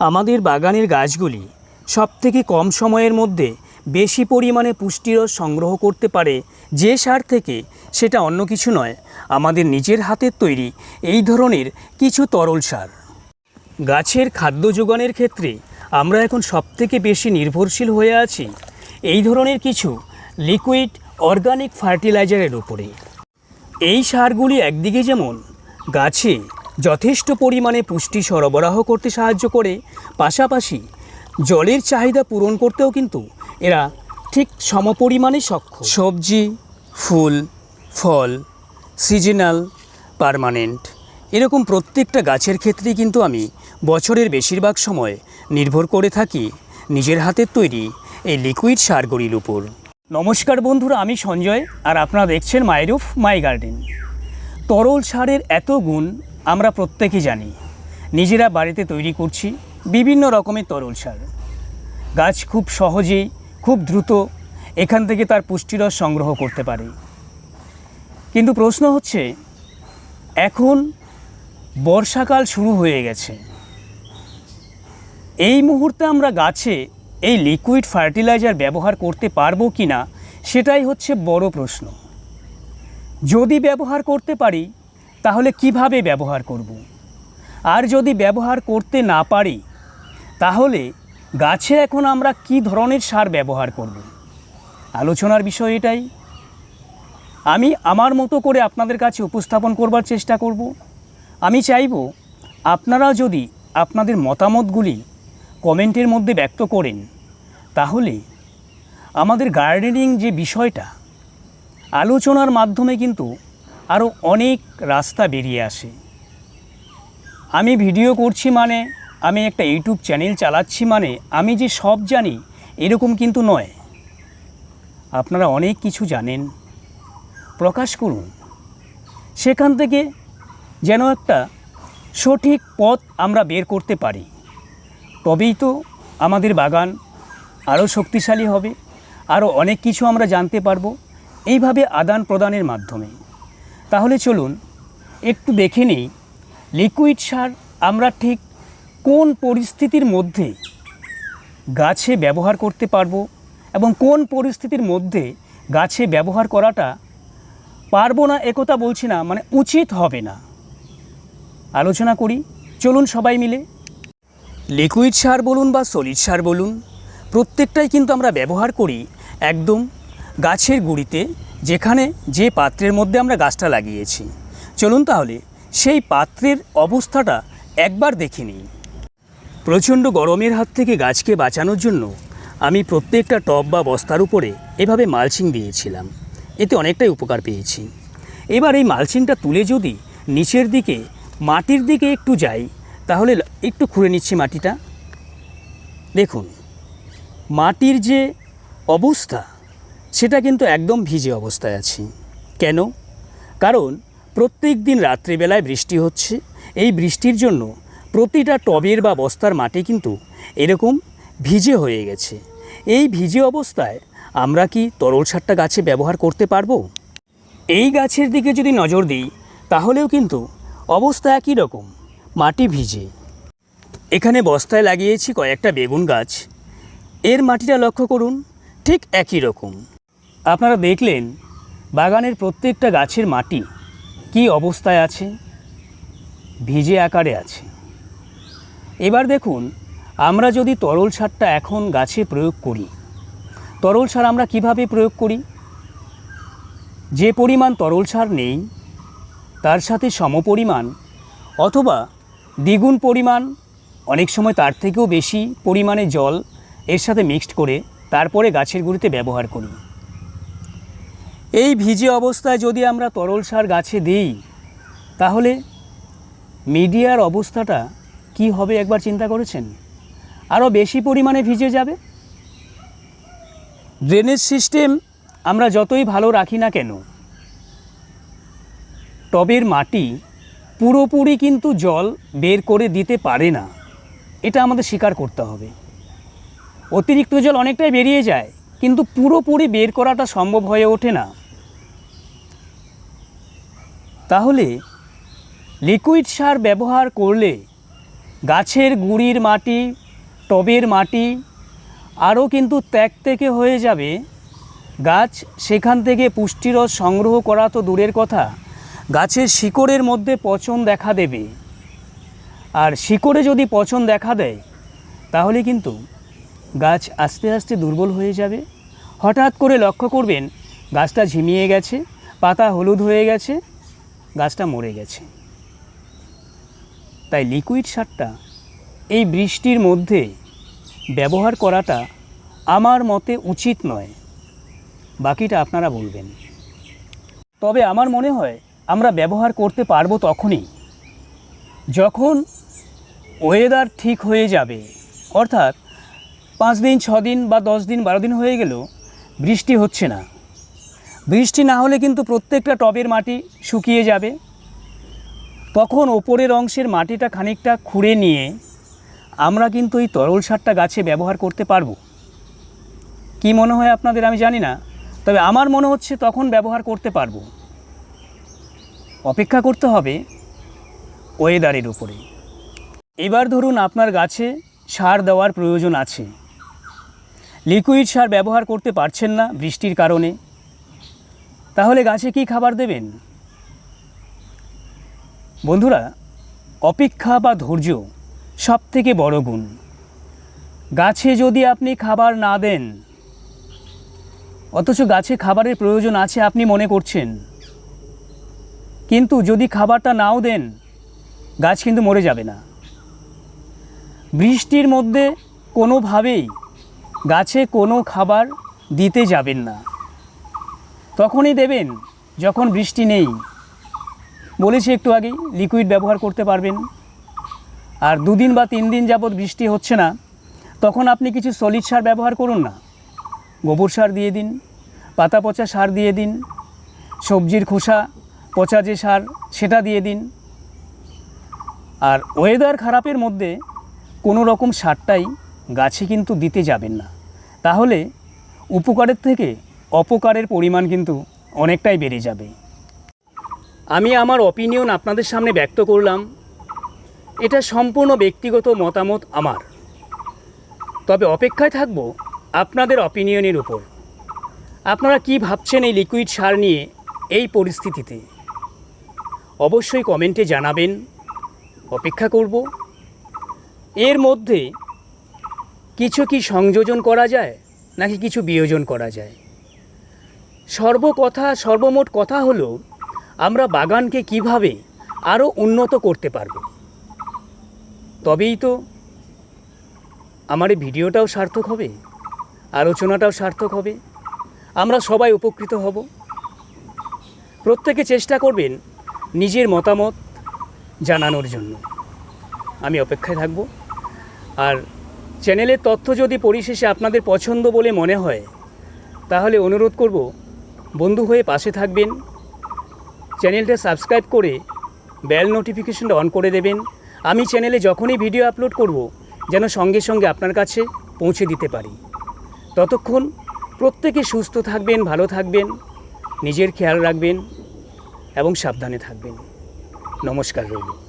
আমাদের বাগানের গাছগুলি সবথেকে কম সময়ের মধ্যে বেশি পরিমাণে পুষ্টিরস সংগ্রহ করতে পারে যে সার থেকে সেটা অন্য কিছু নয়, আমাদের নিজের হাতের তৈরি এই ধরনের কিছু তরল সার। গাছের খাদ্য যোগানের ক্ষেত্রে আমরা এখন সবথেকে বেশি নির্ভরশীল হয়ে আছি এই ধরনের কিছু লিকুইড অর্গানিক ফার্টিলাইজারের উপরে। এই সারগুলি একদিকে যেমন গাছে যথেষ্ট পরিমাণে পুষ্টি সরবরাহ করতে সাহায্য করে। পাশাপাশি জলের চাহিদা পূরণ করতেও কিন্তু এরা ঠিক সমপরিমাণে সক্ষম। সবজি, ফুল, ফল, সিজনাল, পার্মানেন্ট এরকম প্রত্যেকটা গাছের ক্ষেত্রেই কিন্তু আমি বছরের বেশিরভাগ সময় নির্ভর করে থাকি নিজের হাতের তৈরি এই লিকুইড সারগুলির উপর। নমস্কার বন্ধুরা, আমি সঞ্জয় আর আপনারা দেখছেন মাইরুফ মাই গার্ডেন। তরল সারের এত গুণ আমরা প্রত্যেকেই জানি, নিজেরা বাড়িতে তৈরি করছি বিভিন্ন রকমের তরল সার। গাছ খুব সহজেই, খুব দ্রুত এখান থেকে তার পুষ্টিরস সংগ্রহ করতে পারে। কিন্তু প্রশ্ন হচ্ছে, এখন বর্ষাকাল শুরু হয়ে গেছে। এই মুহূর্তে আমরা গাছে এই লিকুইড ফার্টিলাইজার ব্যবহার করতে পারব কি না সেটাই হচ্ছে বড় প্রশ্ন। যদি ব্যবহার করতে পারি তাহলে কীভাবে ব্যবহার করব। আর যদি ব্যবহার করতে না পারি, তাহলে গাছে এখন আমরা কি ধরনের সার ব্যবহার করব। আলোচনার বিষয় এটাই আমি আমার মতো করে আপনাদের কাছে উপস্থাপন করবার চেষ্টা করব আমি চাইব আপনারা যদি আপনাদের মতামতগুলি কমেন্টের মধ্যে ব্যক্ত করেন, তাহলে আমাদের গার্ডেনিং যে বিষয়টা, আলোচনার মাধ্যমে কিন্তু আরও অনেক রাস্তা বেরিয়ে আসে। আমি ভিডিও করছি মানে আমি একটা ইউটিউব চ্যানেল চালাচ্ছি মানে আমি যে সব জানি, এরকম কিন্তু নয়। আপনারা অনেক কিছু জানেন। প্রকাশ করুন। সেখান থেকে যেন একটা সঠিক পথ আমরা বের করতে পারি। তবেই তো আমাদের বাগান আরও শক্তিশালী হবে আরও অনেক কিছু আমরা জানতে পারব। এইভাবে আদান প্রদানের মাধ্যমে। তাহলে চলুন একটু দেখে নিই লিকুইড সার আমরা ঠিক কোন পরিস্থিতির মধ্যে গাছে ব্যবহার করতে পারব এবং কোন পরিস্থিতির মধ্যে গাছে ব্যবহার করাটা পারব না একথা বলছি না মানে উচিত হবে না। আলোচনা করি, চলুন সবাই মিলে। লিকুইড সার বলুন বা সলিড সার বলুন, প্রত্যেকটাই কিন্তু আমরা ব্যবহার করি একদম গাছের গুঁড়িতে যেখানে যে পাত্রের মধ্যে আমরা গাছটা লাগিয়েছি। চলুন তাহলে সেই পাত্রের অবস্থাটা একবার দেখে নিই। প্রচণ্ড গরমের হাত থেকে গাছকে বাঁচানোর জন্য আমি প্রত্যেকটা টব বা বস্তার উপরে এভাবে মালচিং দিয়েছিলাম। এতে অনেকটাই উপকার পেয়েছি। এবার এই মালচিংটা তুলে যদি নিচের দিকে, মাটির দিকে একটু যাই, তাহলে একটু খুঁড়ে নিচ্ছি মাটিটা। দেখুন, মাটির যে অবস্থা সেটা কিন্তু একদম ভিজে অবস্থায় আছি। কেন? কারণ প্রত্যেক দিন রাত্রিবেলায় বৃষ্টি হচ্ছে। এই বৃষ্টির জন্য প্রতিটা টবের বা বস্তার মাটি কিন্তু এরকম ভিজে হয়ে গেছে। এই ভিজে অবস্থায় আমরা কি তরল সারটা গাছে ব্যবহার করতে পারব? এই গাছের দিকে যদি নজর দিই, তাহলেও কিন্তু অবস্থা একই রকম, মাটি ভিজে। এখানে বস্তায় লাগিয়েছি কয়েকটা বেগুন গাছ। এর মাটিটা লক্ষ্য করুন, ঠিক একই রকম। আপনারা দেখলেন বাগানের প্রত্যেকটা গাছের মাটি কি অবস্থায় আছে? ভিজে আকারে আছে। এবার দেখুন, আমরা যদি তরল সারটা এখন গাছে প্রয়োগ করি, তরল সার আমরা কীভাবে প্রয়োগ করি? যে পরিমাণ তরল সার নেই, তার সাথে সমপরিমাণ অথবা দ্বিগুণ পরিমাণ, অনেক সময় তার থেকেও বেশি পরিমাণে জল এর সাথে মিক্সড করে তারপরে গাছের গুঁড়িতে ব্যবহার করি। এই ভিজে অবস্থায় যদি আমরা তরল সার গাছে দিই, তাহলে মিডিয়ার অবস্থাটা কি হবে একবার চিন্তা করেছেন? আরও বেশি পরিমাণে ভিজে যাবে? ড্রেনেজ সিস্টেম আমরা যতই ভালো রাখি না কেন, টবের মাটি পুরোপুরি কিন্তু জল বের করে দিতে পারে না। এটা আমাদের স্বীকার করতে হবে। অতিরিক্ত জল অনেকটাই বেরিয়ে যায়, কিন্তু পুরোপুরি বের করাটা সম্ভব হয়ে ওঠে না। তাহলে লিকুইড সার ব্যবহার করলে গাছের গুড়ির মাটি, টবের মাটি আরও কিন্তু ত্যাগ থেকে হয়ে যাবে। গাছ সেখান থেকে পুষ্টিরস সংগ্রহ করা তো দূরের কথা। গাছের শিকড়ের মধ্যে পচন দেখা দেবে। আর শিকড়ে যদি পচন দেখা দেয়, তাহলে কিন্তু গাছ আস্তে আস্তে দুর্বল হয়ে যাবে। হঠাৎ করে লক্ষ্য করবেন, গাছটা ঝিমিয়ে গেছে, পাতা হলুদ হয়ে গেছে। গাছটা মরে গেছে। তাই লিকুইড সারটা এই বৃষ্টির মধ্যে ব্যবহার করাটা আমার মতে উচিত নয়। বাকিটা আপনারা বলবেন। তবে আমার মনে হয় আমরা ব্যবহার করতে পারব তখনই। যখন ওয়েদার ঠিক হয়ে যাবে, অর্থাৎ পাঁচ দিন, ছ দিন বা দশ দিন, বারো দিন হয়ে গেল বৃষ্টি হচ্ছে না। বৃষ্টি না হলে কিন্তু প্রত্যেকটা টবের মাটি শুকিয়ে যাবে। তখন ওপরের অংশের মাটিটা খানিকটা খুঁড়ে নিয়ে আমরা কিন্তু এই তরল সারটা গাছে ব্যবহার করতে পারব। কি মনে হয় আপনাদের আমি জানি না, তবে আমার মনে হচ্ছে তখন ব্যবহার করতে পারব। অপেক্ষা করতে হবে ওয়েদারের উপরে। এবার ধরুন আপনার গাছে সার দেওয়ার প্রয়োজন আছে। লিকুইড সার ব্যবহার করতে পারছেন না বৃষ্টির কারণে। তাহলে গাছে কি খাবার দেবেন? বন্ধুরা, অপেক্ষা বা ধৈর্য সব থেকে বড় গুণ। গাছে যদি আপনি খাবার না দেন, অথচ গাছে খাবারের প্রয়োজন আছে আপনি মনে করছেন, কিন্তু যদি খাবারটা নাও দেন, গাছ কিন্তু মরে যাবে না। বৃষ্টির মধ্যে কোনোভাবেই গাছে কোনো খাবার দিতে যাবেন না। তখনই দেবেন যখন বৃষ্টি নেই। বলেছি একটু আগেই লিকুইড ব্যবহার করতে পারবেন। আর দুদিন বা তিন দিন যাবৎ বৃষ্টি হচ্ছে না, তখন আপনি কিছু সলিড সার ব্যবহার করুন না। গোবর সার দিয়ে দিন, পাতা পচা সার দিয়ে দিন, সবজির খোসা, পচা যে সার, সেটা দিয়ে দিন। আর ওয়েদার খারাপের মধ্যে কোনো রকম সারটাই গাছে কিন্তু দিতে যাবেন না। তাহলে উপকারের থেকে অপকারের পরিমাণ কিন্তু অনেকটাই বেড়ে যাবে। আমি আমার অপিনিয়ন আপনাদের সামনে ব্যক্ত করলাম। এটা সম্পূর্ণ ব্যক্তিগত মতামত আমার। তবে অপেক্ষায় থাকব আপনাদের অপিনিয়নের উপর। আপনারা কি ভাবছেন এই লিকুইড সার নিয়ে এই পরিস্থিতিতে? অবশ্যই কমেন্টে জানাবেন। অপেক্ষা করব। এর মধ্যে কিছু কি সংযোজন করা যায়, নাকি কিছু বিয়োজন করা যায়? সর্বকথা, সর্বমোট কথা হলো, আমরা বাগানকে কীভাবে আরও উন্নত করতে পারব? তবেই তো আমার এই ভিডিওটাও সার্থক হবে, আলোচনাটাও সার্থক হবে, আমরা সবাই উপকৃত হব। প্রত্যেকে চেষ্টা করবেন নিজের মতামত জানানোর জন্য। আমি অপেক্ষায় থাকব। আর চ্যানেলের তথ্য যদি পরিশেষে আপনাদের পছন্দ বলে মনে হয়, তাহলে অনুরোধ করব বন্ধু হয়ে পাশে থাকবেন। চ্যানেলটা সাবস্ক্রাইব করে বেল নোটিফিকেশনটা অন করে দেবেন। আমি চ্যানেলে যখনই ভিডিও আপলোড করব, যেন সঙ্গে সঙ্গে আপনার কাছে পৌঁছে দিতে পারি। ততক্ষণ প্রত্যেকে সুস্থ থাকবেন, ভালো থাকবেন, নিজের খেয়াল রাখবেন এবং সাবধানে থাকবেন। নমস্কার রইল।